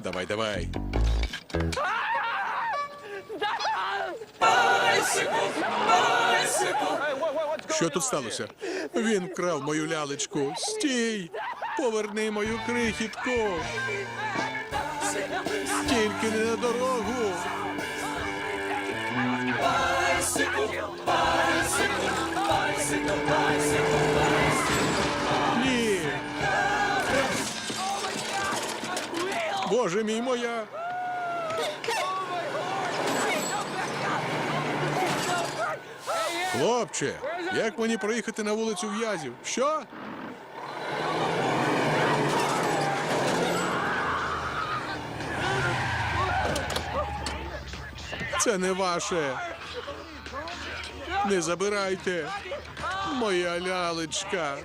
Давай, давай. Що тут сталося? Він вкрав мою лялечку. Стій! Поверни мою крихітку. Тільки не на дорогу. Боже мій моя. Хлопче, як мені проїхати на вулицю в'язів? Що? Це не ваше. Не забирайте. Моя лялечка.